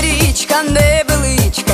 Річка невеличка,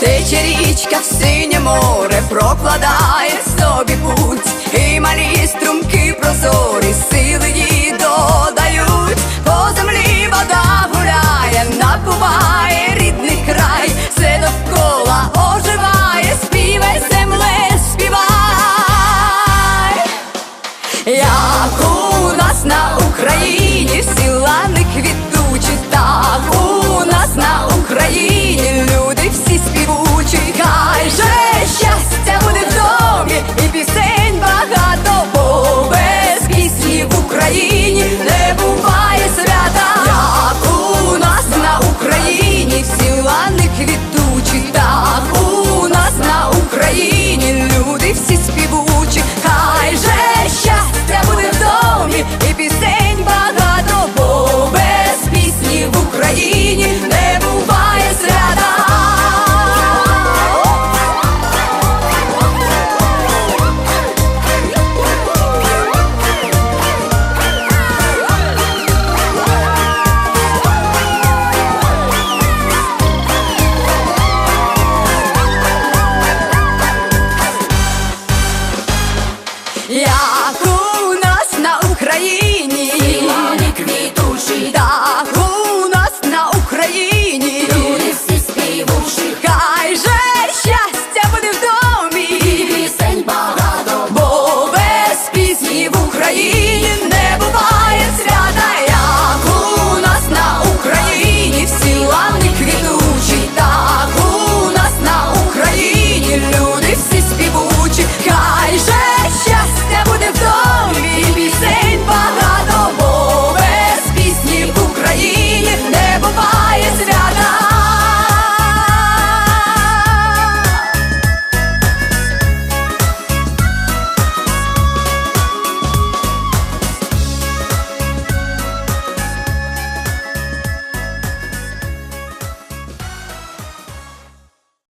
Тече річка в синє море, прокладає собі путь, і малі струмки прозорі, сили їй додають, по землі вода гуляє, набуває рідний край, все довкола оживає, співай земле, співай. Я Yeah.